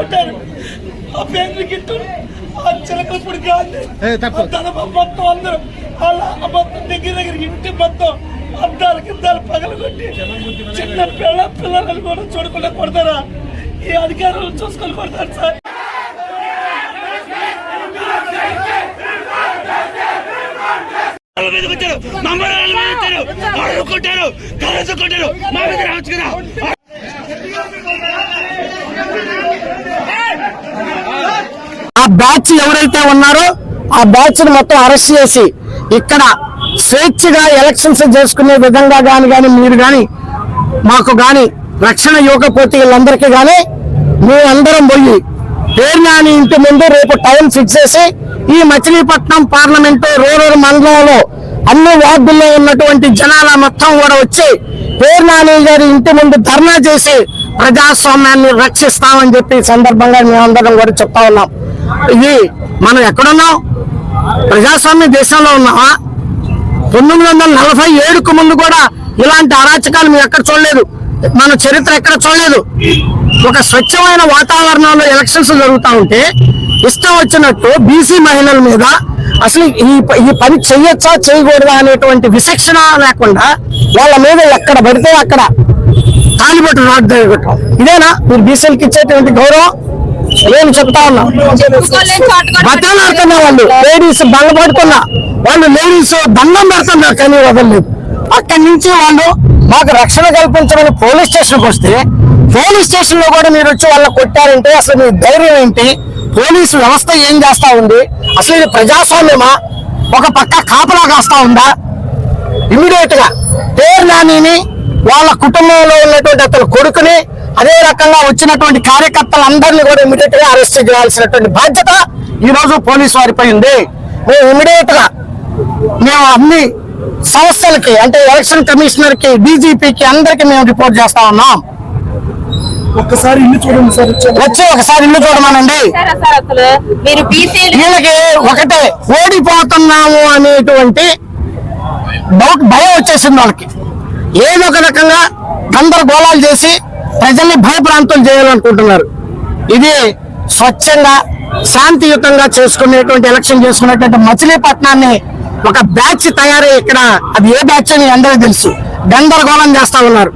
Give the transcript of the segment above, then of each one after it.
కొట్టారు. ఆ పేరు గిట్టు ఆ చిలకలపూడి గాంధీ మొత్తం అందరూ వాళ్ళ మొత్తం దగ్గర దగ్గర ఇంటి మొత్తం అద్దాలు కిందాలు పగలు కొట్టి చిన్న పిల్ల పిల్లలను కూడా చూడకుండా కొడతారా? ఈ అధికారులు చూసుకొని కొడతారు సార్. మీద కొట్టారు. మమ్మల్ని కొట్టారు. కరెంటు కొట్టారు. మా మీద రావచ్చు కదా. బ్యాచ్ ఎవరైతే ఉన్నారో ఆ బ్యాచ్ని మొత్తం అరెస్ట్ చేసి ఇక్కడ స్వేచ్ఛగా ఎలక్షన్స్ చేసుకునే విధంగా గాని కానీ మీరు కానీ మాకు కానీ రక్షణ ఇవ్వకపోతే వీళ్ళందరికీ కానీ మేము అందరం పోయి పేర్నాని ఇంటి ముందు రేపు టైం ఫిక్స్ చేసి ఈ మచిలీపట్నం పార్లమెంటు రూరల్ మండలంలో అన్ని వార్డుల్లో ఉన్నటువంటి జనాల మొత్తం కూడా వచ్చి పేర్నాని గారి ఇంటి ముందు ధర్నా చేసి ప్రజాస్వామ్యాన్ని రక్షిస్తామని చెప్పి సందర్భంగా మేమందరం కూడా చెప్తా ఉన్నాం. ఇది మనం ఎక్కడున్నాం? ప్రజాస్వామ్య దేశంలో ఉన్నామా? పంతొమ్మిది వందల నలభై ఏడుకు ముందు కూడా ఇలాంటి అరాచకాలు మేము ఎక్కడ చూడలేదు. మన చరిత్ర ఎక్కడ చూడలేదు. ఒక స్వచ్ఛమైన వాతావరణంలో ఎలక్షన్స్ జరుగుతూ ఉంటే ఇష్టం వచ్చినట్టు బీసీ మహిళల మీద అసలు ఈ ప- ఈ పని చెయ్యొచ్చా చేయకూడదా అనేటువంటి విశిక్షణ లేకుండా వాళ్ళ మీద ఎక్కడ పడితే అక్కడ తాలిబట్టు రాడ్ ఇదేనా? మీరు బీసీలకు ఇచ్చేటువంటి గౌరవం? నేను చెప్తా ఉన్నా? బట్టలు ఆడుతున్నా వాళ్ళు. లేడీస్ బండ పడుతున్నా వాళ్ళు లేడీస్ దండం పెడుతున్నారు కానీ వదలలేదు. అక్కడి నుంచి వాళ్ళు మాకు రక్షణ కల్పించమని పోలీస్ స్టేషన్కి వస్తే పోలీస్ స్టేషన్లో కూడా మీరు వచ్చి వాళ్ళని కొట్టారంటే అసలు మీ ధైర్యం ఏంటి? పోలీసు వ్యవస్థ ఏం చేస్తా ఉంది? అసలు ఇది ప్రజాస్వామ్యమా? ఒక పక్క కాపలా కాస్తా ఉందా? ఇమీడియట్గా పేరు నానిని వాళ్ళ కుటుంబంలో ఉన్నటువంటి అతని కొడుకుని అదే రకంగా వచ్చినటువంటి కార్యకర్తలందరినీ కూడా ఇమీడియట్గా అరెస్ట్ చేయాల్సినటువంటి బాధ్యత ఈ రోజు పోలీసు వారిపై ఉంది. మేము ఇమీడియట్గా మేము అన్ని సంస్థలకి అంటే ఎలక్షన్ కమిషనర్కి డీజీపీకి అందరికి మేము రిపోర్ట్ చేస్తా ఉన్నాం. ఒక్కసారి ఇల్లు చూడండి సార్ వచ్చి ఒకసారి ఇల్లు చూడమనండి. వీళ్ళకి ఒకటే ఓడిపోతున్నాము అనేటువంటి డౌట్ భయం వచ్చేసింది వాళ్ళకి. ఏదో ఒక రకంగా గందరగోళాలు చేసి ప్రజల్ని భయప్రాంతం చేయాలనుకుంటున్నారు. ఇది స్వచ్ఛంగా శాంతియుతంగా చేసుకునేటువంటి ఎలక్షన్ చేసుకున్నటువంటి మచిలీపట్నాన్ని ఒక బ్యాచ్ తయారై ఇక్కడ అది ఏ బ్యాచ్ అని అందరికీ తెలుసు. గందరగోళం చేస్తా ఉన్నారు.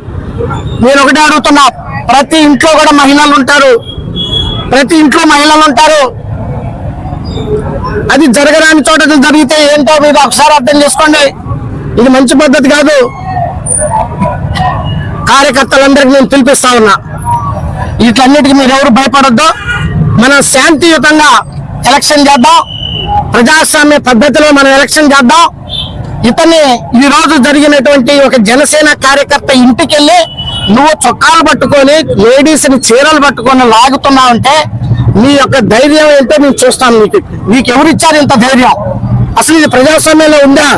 నేను ఒకటే అడుగుతున్నా ప్రతి ఇంట్లో కూడా మహిళలు ఉంటారు. ప్రతి ఇంట్లో మహిళలు ఉంటారు. అది జరగరాని చోట జరిగితే ఏంటో మీరు ఒకసారి అర్థం చేసుకోండి. ఇది మంచి పద్ధతి కాదు. కార్యకర్తలందరికీ నేను పిలిపిస్తా ఉన్నా. వీటన్నిటికీ మీరు ఎవరు భయపడొద్దు. మనం శాంతియుతంగా ఎలక్షన్ చేద్దాం. ప్రజాస్వామ్య పద్ధతిలో మనం ఎలక్షన్ చేద్దాం. ఇతన్ని ఈ రోజు జరిగినటువంటి ఒక జనసేన కార్యకర్త ఇంటికి వెళ్ళి నువ్వు చొక్కాలు పట్టుకొని లేడీస్ని చీరలు పట్టుకొని లాగుతున్నావంటే నీ యొక్క ధైర్యం ఏంటో నేను చూస్తాను నీకు నీకు ఎవరు ఇచ్చారు ఇంత ధైర్యం? అసలు ఇది ప్రజాస్వామ్యంలో ఉందా?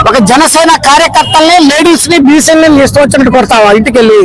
ఒక జనసేన కార్యకర్తల్ని లేడీస్ని బీసీలని తీసుకొచ్చినట్టు వచ్చినట్టు కొడతావా ఇంటికి వెళ్ళి